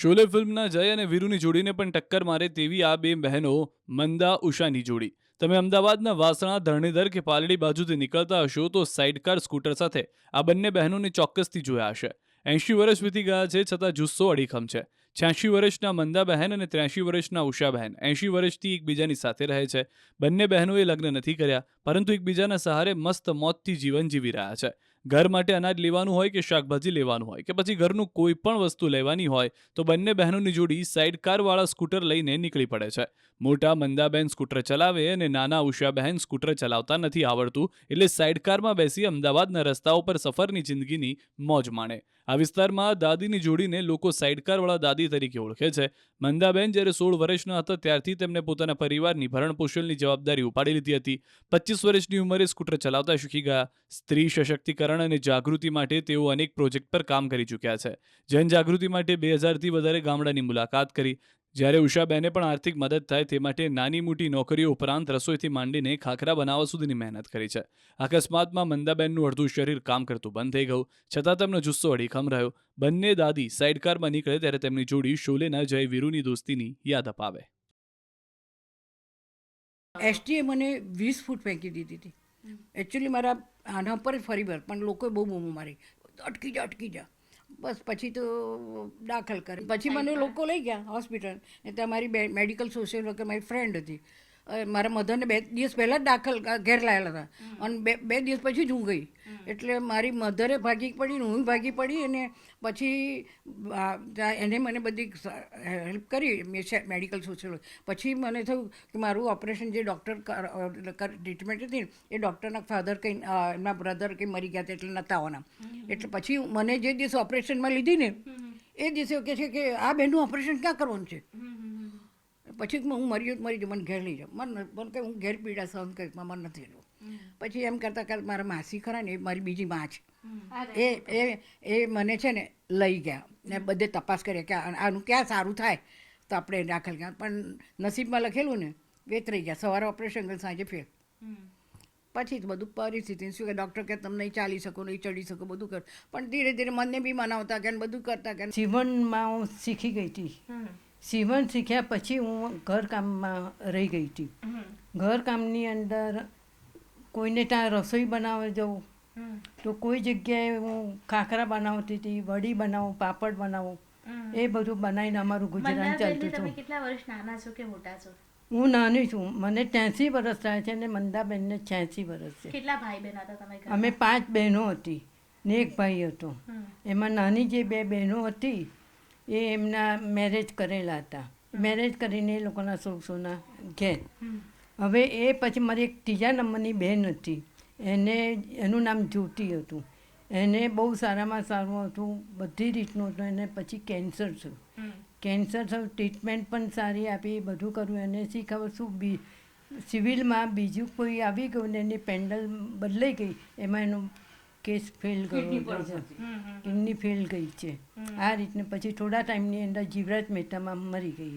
શોલે ફિલ્મના જય અને વીરુની જોડીને પણ ટક્કર મારે તેવી આ બે બહેનો, મંદા, ઉષાની જોડી. તમે અમદાવાદના વાસણા, ધરણીધર કે પાલડી બાજુથી નીકળતા હશો તો સાઇડકાર સ્કૂટર સાથે આ બંને બહેનોને ચોક્કસથી જોયા હશે. એંશી વર્ષ વીતી ગયા છે છતાં જુસ્સો અડીખમ છે. છ્યાસી વર્ષના મંદાબહેન અને ત્ર્યાસી વર્ષના ઉષાબહેન એંશી વર્ષથી એકબીજાની સાથે રહે છે. બંને બહેનોએ લગ્ન નથી કર્યા, પરંતુ એકબીજાના સહારે મસ્ત મોતથી જીવન જીવી રહ્યા છે. ઘર માટે અનાજ લેવાનું હોય કે શાકભાજી લેવાનું હોય? કે પછી ઘરનું કોઈ પણ વસ્તુ લેવાની હોય, તો બંને બહેનોની જોડી સાઇડ કારવાળા સ્કૂટર લઈને નીકળી પડે છે. મોટા મંદાબહેન સ્કૂટર ચલાવે અને નાના ઉષાબહેન સ્કૂટર ચલાવતા નથી આવડતું, એટલે સાઇડકારમાં બેસી અમદાવાદના રસ્તાઓ પર સફરની જિંદગીની મોજ માણે. આ વિસ્તારમાં દાદીની જોડીને લોકો સાઇડકારવાળા દાદી તરીકે ઓળખે છે. મંદાબેન જ્યારે સોળ વર્ષના હતા ત્યારથી તેમણે પોતાના પરિવારની ભરણ પોષણની જવાબદારી ઉપાડી લીધી હતી. પચીસ વર્ષની ઉંમરે સ્કૂટર ચલાવતા શીખી ગયા. સ્ત્રી સશક્તિકરણ અને જાગૃતિ માટે તેઓ અનેક પ્રોજેક્ટ પર કામ કરી ચૂક્યા છે. જનજાગૃતિ માટે બે હજારથી વધારે ગામડાની મુલાકાત કરી. જ્યારે ઉષાબેને પણ આર્થિક મદદ થાય તે માટે નાની મોટી નોકરીઓ ઉપરાંત રસોઈથી માંડીને ખાખરા બનાવવા સુધીની મહેનત કરી છે. અકસ્માતમાં મંદાબેનનું અડધું શરીર કામ કરતું બંધ થઈ ગયું. છતાં તેમનો જુસ્સો અડીખમ રહ્યો. બંને દાદી સાઇડકારમાં નીકળે ત્યારે તેમની જોડી શોલેના જય વીરુની દોસ્તીની યાદ અપાવે. એસટીએ મને વીસ ફૂટ ફેંકી દીધી હતી. એકચ્યુઅલી મારા આના પર જ ફરી ભર પણ લોકોએ બહુ બૂમો મારી. અટકી જા અટકી જા. બસ પછી તો દાખલ કરે. પછી મને લોકો લઈ ગયા હોસ્પિટલ. ને ત્યાં મારી બે મેડિકલ સોશિયલ વર્કર મારી ફ્રેન્ડ હતી. મારા મધરને બે દિવસ પહેલાં જ દાખલ ઘેર લાયેલા હતા. અને બે બે દિવસ પછી જ હું ગઈ. એટલે મારી મધરે ભાગી પડી ને હું ભાગી પડી અને પછી એને મને બધી હેલ્પ કરી મેં મેડિકલ સોશિયલ પછી મને થયું કે મારું ઓપરેશન જે ડૉક્ટર ટ્રીટમેન્ટ હતી એ ડૉક્ટરના ફાધર કંઈ એમના બ્રધર કંઈ મરી ગયા હતા એટલે નહોતા આવવાના. એટલે પછી મને જે દિવસે ઓપરેશનમાં લીધી ને એ દિવસે કહે છે કે આ બેનનું ઓપરેશન ક્યાં કરવાનું છે? પછી હું મરી મરી જાઉં મને ઘેર લઈ જાઉં. મને મને કંઈ હું ઘેર પીડા સહન કરીશ મને નથી રહેવું. પછી એમ કરતાં કરતાં મારા માસી ખરા ને એ મારી બીજી માં છે. એ એ એ મને છે ને લઈ ગયા. ને બધે તપાસ કરીએ કે આનું ક્યાં સારું થાય? તો આપણે દાખલ કર્યા. પણ નસીબમાં લખેલું ને વેતરી ગયા. સવારે ઓપરેશન સાંજે ફેર. પછી બધું પરિસ્થિતિ શું કે ડૉક્ટર કે તમે નહીં ચાલી શકો નહીં ચડી શકો બધું કર. પણ ધીરે ધીરે મને બી મનાવતા કે બધું કરતા કે જીવનમાં હું શીખી ગઈ હતી. સીવણ શીખ્યા પછી હું ઘરકામમાં રહી ગઈ હતી. ઘરકામની અંદર કોઈને ત્યાં રસોઈ બનાવવા જવું તો કોઈ જગ્યાએ હું ખાખરા બનાવતી હતી વડી બનાવું પાપડ બનાવું એ બધું બનાવીને અમારું ગુજરાન ચાલતું હતું. કેટલા વર્ષ નાના છો કે મોટા છો? હું નાની છું. મને ત્યાંસી વર્ષ થાય છે ને મંદાબેનને છ્યાસી વર્ષ છે. કેટલા ભાઈ બહેન હતા તમે અમે પાંચ બહેનો હતી. ને એક ભાઈ હતો. એમાં નાની જે બે બહેનો હતી એ એમના મેરેજ કરેલા હતા. મેરેજ કરીને એ લોકોના સોના ઘેર. હવે એ પછી મારી એક ત્રીજા નંબરની બહેન હતી. એને એનું નામ જ્યોતિ હતું. એને બહુ સારામાં સારું હતું બધી રીતનું હતું. એને પછી કેન્સર થયું. કેન્સર થયું ટ્રીટમેન્ટ પણ સારી આપી બધું કર્યું. એને શી ખબર શું બી સિવિલમાં બીજું કોઈ આવી ગયું ને એની પેન્ડલ બદલાઈ ગઈ એમાં એનો કેસ ફેલ ગયો. કિડની ફેલ ગઈ છે. આ રીતને પછી થોડા ટાઈમની અંદર જીવરાજ મહેતામાં મરી ગઈ.